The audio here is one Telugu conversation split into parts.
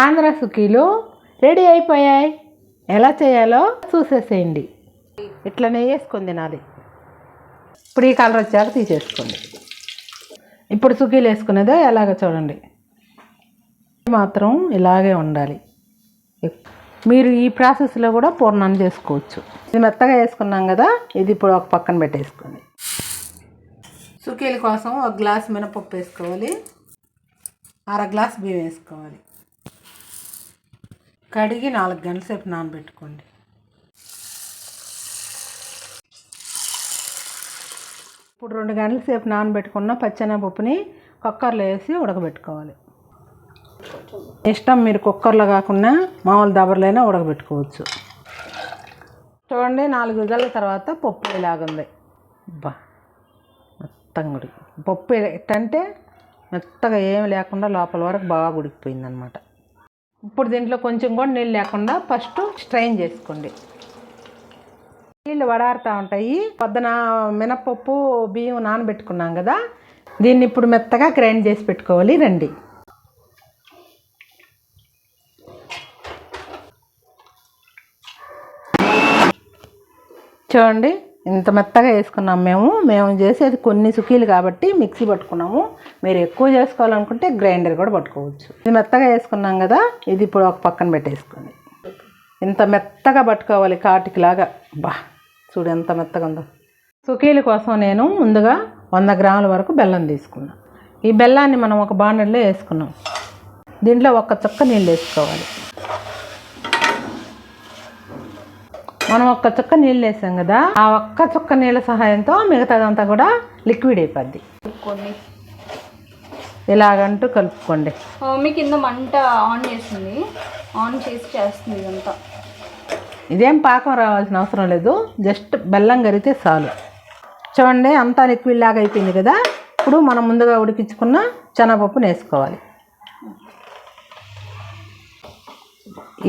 ఆంధ్ర సుఖీలు రెడీ అయిపోయాయి. ఎలా చేయాలో చూసేసేయండి. ఇట్లనే వేసుకొని తినాలి. ఇప్పుడు ఈ కలర్ వచ్చాక తీసేసుకోండి. ఇప్పుడు సుఖీలు వేసుకునేదో ఎలాగ చూడండి. మాత్రం ఇలాగే ఉండాలి. మీరు ఈ ప్రాసెస్లో కూడా పూర్ణం చేసుకోవచ్చు. ఇది మెత్తగా వేసుకున్నాం కదా ఇది ఇప్పుడు ఒక పక్కన పెట్టేసుకోండి. సుఖీల కోసం ఒక గ్లాస్ మినపప్పు వేసుకోవాలి. అర గ్లాస్ బియ్యం వేసుకోవాలి. కడిగి నాలుగు గంటల సేపు నానబెట్టుకోండి. ఇప్పుడు రెండు గంటల సేపు నానబెట్టుకున్న పచ్చెనపప్పుని కుక్కర్లో వేసి ఉడకబెట్టుకోవాలి. ఇష్టం మీరు కుక్కర్లో కాకుండా మామూలు దబర్లైనా ఉడకబెట్టుకోవచ్చు. చూడండి నాలుగు విధాల తర్వాత పప్పు ఇలాగుంది. బా మెత్తంగా ఉడికి పప్పు ఎట్టంటే మెత్తగా ఏమి లేకుండా లోపల వరకు బాగా ఉడికిపోయింది అనమాట ఇప్పుడు దీంట్లో కొంచెం కూడా నీళ్ళు లేకుండా ఫస్ట్ స్ట్రైన్ చేసుకోండి. నీళ్ళు వడారుతూ ఉంటాయి. పొద్దున మినపప్పు బియ్యం నానబెట్టుకున్నాం కదా దీన్ని ఇప్పుడు మెత్తగా గ్రైండ్ చేసి పెట్టుకోవాలి. రండి. చూడండి. ఇంత మెత్తగా వేసుకున్నాం మేము మేము చేసేది కొన్ని సుఖీలు కాబట్టి మిక్సీ పట్టుకున్నాము. మీరు ఎక్కువ చేసుకోవాలనుకుంటే గ్రైండర్ కూడా పట్టుకోవచ్చు. ఇది మెత్తగా వేసుకున్నాం కదా ఇది ఇప్పుడు ఒక పక్కన పెట్టేసుకోండి ఇంత మెత్తగా పట్టుకోవాలి కాటికిలాగా. బా చూడు ఎంత మెత్తగా ఉందో. సుఖీల కోసం నేను ముందుగా వంద గ్రాముల వరకు బెల్లం తీసుకున్నాను ఈ బెల్లాన్ని మనం ఒక బాండల్లో వేసుకున్నాం. దీంట్లో ఒక్క చుక్క నీళ్ళు వేసుకోవాలి. మనం ఒక్క చుక్క నీళ్ళు వేసాం కదా ఆ ఒక్క చుక్క నీళ్ళ సహాయంతో మిగతాదంతా కూడా లిక్విడ్ అయిపోద్ది. ఇలాగంటూ కలుపుకోండి. మా కింద మంట ఆన్ చేసింది. ఆన్ చేసి చేస్తుంది ఇదంతా. ఇదేం పాకం రావాల్సిన అవసరం లేదు జస్ట్ బెల్లం కరిగితే చాలు. చూడండి అంతా లిక్విడ్ లాగా అయిపోయింది కదా. ఇప్పుడు మనం ముందుగా ఉడికించుకున్న శనగపప్పుని వేసుకోవాలి.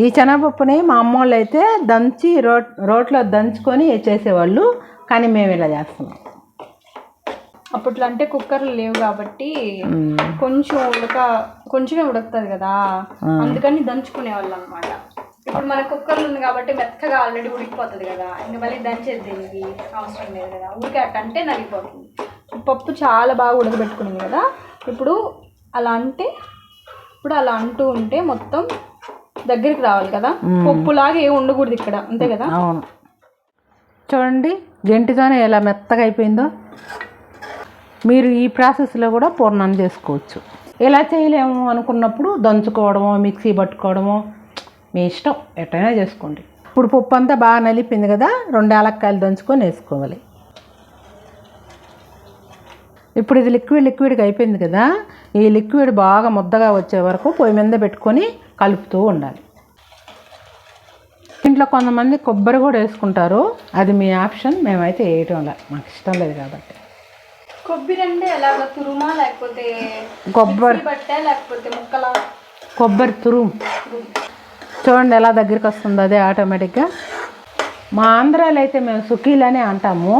ఈ శనగపప్పుని మా అమ్మోళ్ళు అయితే దంచి రోట్ రోట్లో దంచుకొని చేసేవాళ్ళు కానీ మేము ఇలా చేస్తున్నాం. అప్పట్లో అంటే కుక్కర్లు లేవు కాబట్టి కొంచెం ఉడక కొంచెమే ఉడుకుతుంది కదా అందుకని దంచుకునే వాళ్ళు అనమాట ఇప్పుడు మన కుక్కర్లు ఉంది కాబట్టి మెత్తగా ఆల్రెడీ ఉడికిపోతుంది కదా ఇంకా మళ్ళీ దంచేది దీనికి అవసరం లేదు కదా. ఉడికి అట్ట అంటే నలిగిపోతుంది. పప్పు చాలా బాగా ఉడకబెట్టుకునింది కదా ఇప్పుడు అలా అంటే ఇప్పుడు అలా అంటూ ఉంటే మొత్తం దగ్గరికి రావాలి కదా? పప్పులాగా ఏమి ఉండకూడదు ఇక్కడ. అంతే కదా? అవును. చూడండి గెంటితోనే ఎలా మెత్తగా అయిపోయిందో. మీరు ఈ ప్రాసెస్లో కూడా పూర్ణాన్ని చేసుకోవచ్చు. ఇలా చేయలేము అనుకున్నప్పుడు దంచుకోవడమో మిక్సీ పట్టుకోవడమో మీ ఇష్టం. ఎట్టయినా చేసుకోండి. ఇప్పుడు పప్పు అంతా బాగా నలిపింది కదా రెండు యాలక్కాయలు దంచుకొని వేసుకోవాలి. ఇప్పుడు ఇది లిక్విడ్ లిక్విడ్గా అయిపోయింది కదా ఈ లిక్విడ్ బాగా ముద్దగా వచ్చే వరకు పొయ్యి మీద పెట్టుకొని కలుపుతూ ఉండాలి. ఇంట్లో కొంతమంది కొబ్బరి కూడా వేసుకుంటారు. అది మీ ఆప్షన్. మేమైతే వేయటం లే మాకు ఇష్టం లేదు కాబట్టి. కొబ్బరి అంటే ఎలాగ తురుమా లేకపోతే కొబ్బరి బట్టే లేకపోతే ముక్కలా? కొబ్బరి తురుము. చూడండి ఎలా దగ్గరికి వస్తుందో అదే ఆటోమేటిక్గా. మా ఆంధ్రాలో అయితే మేము సుకీలని అంటాము.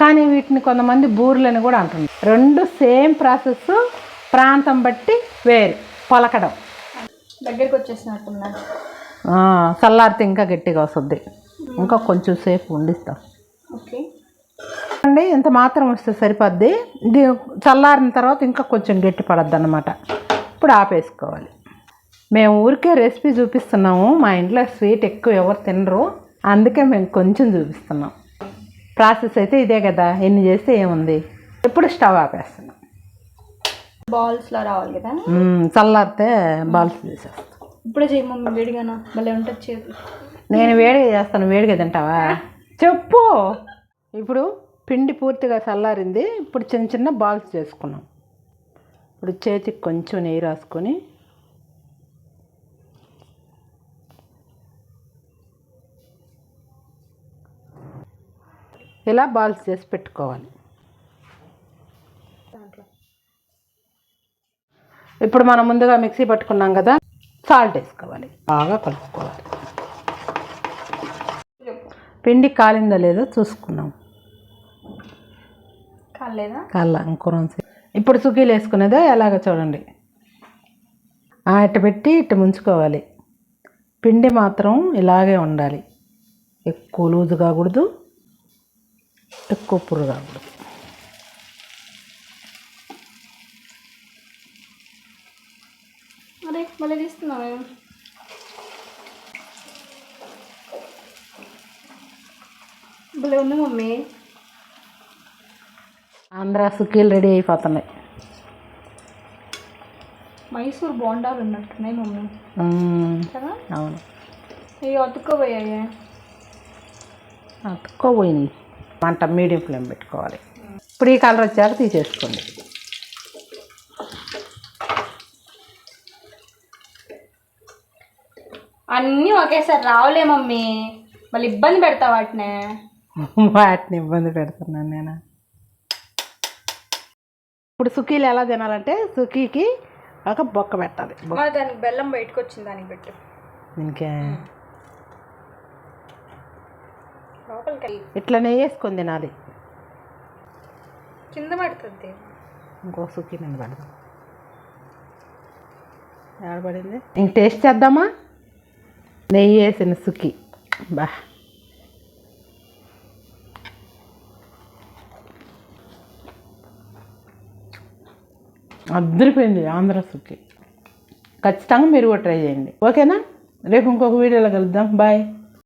కానీ వీటిని కొంతమంది బూర్లని కూడా అంటున్నారు. రెండు సేమ్ ప్రాసెస్ ప్రాంతం బట్టి వేరు. పలకడం. దగ్గరికి వచ్చేసినట్టున్నారు చల్లారితే ఇంకా గట్టిగా వస్తుంది. ఇంకా కొంచెం సేపు ఉండిస్తాం. ఓకే. అండి ఇంత మాత్రం వస్తే సరిపోద్ది. ఇది చల్లారిన తర్వాత ఇంకా కొంచెం గట్టి పడద్ది అనమాట ఇప్పుడు ఆపేసుకోవాలి. మేము ఊరికే రెసిపీ చూపిస్తున్నాము. మా ఇంట్లో స్వీట్ ఎక్కువ ఎవరు తినరు. అందుకే మేము కొంచెం చూపిస్తున్నాం. ప్రాసెస్ అయితే ఇదే కదా. ఎన్ని చేస్తే ఏముంది? ఇప్పుడు స్టవ్ ఆపేస్తున్నాం. బాల్స్ లా రావాలి కదా? చల్లారితే బాల్స్ చేసేస్తాం ఇప్పుడే చేయి మమ్మీ వేడిగానా? భలే ఉంటుంది చేతి నేను వేడిగా చేస్తాను వేడిగా తింటావా? చెప్పు. ఇప్పుడు పిండి పూర్తిగా చల్లారింది. ఇప్పుడు చిన్న చిన్న బాల్స్ చేసుకున్నాం. ఇప్పుడు చేతికి కొంచెం నెయ్యి రాసుకొని ఇలా బాల్స్ చేసి పెట్టుకోవాలి. ఇప్పుడు మనం ముందుగా మిక్సీ పట్టుకున్నాం కదా సాల్ట్ వేసుకోవాలి. బాగా కలుపుకోవాలి. పిండి కాలిందో లేదో చూసుకున్నాం కాలేదా కాళ్ళ ఇంకూరం ఇప్పుడు సుఖీలు వేసుకునేదే ఎలాగో చూడండి. ఆ, ఇట్ట పెట్టి ఇట్ట ముంచుకోవాలి. పిండి మాత్రం ఇలాగే ఉండాలి. ఎక్కువ లూజు కాకూడదు ఎక్కువ పుర్రు కాకూడదు అరే మళ్ళీ తీస్తున్నావు భలే ఉంది మమ్మీ. ఆంధ్ర సుఖీలు రెడీ అయిపోతున్నాయి మైసూర్ బోండాలు ఉన్నట్టున్నాయి మమ్మీ. మ్మ్. కదా? అవును. ఇవి అతుక్కోపోయాయి అతుక్కోపోయినాయి మంట మీడియం ఫ్లేమ్ పెట్టుకోవాలి. ఇప్పుడు ఈ కలర్ వచ్చాక తీసేసుకోండి. అన్నీ ఒకేసారి రావులే మమ్మీ. మళ్ళీ ఇబ్బంది పెడతా వాటినే. వాటిని ఇబ్బంది పెడుతున్నాను నేను. ఇప్పుడు సుఖీలు ఎలా తినాలంటే సుఖీకి ఒక బొక్క పెట్టాలి. దానికి బెల్లం బయటకు వచ్చింది దానికి. పెట్టు ఇట్లా నెయ్యి వేసుకొని తినాలి. కింద పడుతుంది ఇంకో సుఖీ నేను పడదాం. పడింది? ఇంక టేస్ట్ చేద్దామా? నెయ్యి వేసిన సుఖీ బా. అద్దరిపోయింది ఆంధ్ర సుఖి ఖచ్చితంగా మీరు కూడా ట్రై చేయండి. ఓకేనా రేపు ఇంకొక వీడియోలో కలుద్దాం. బాయ్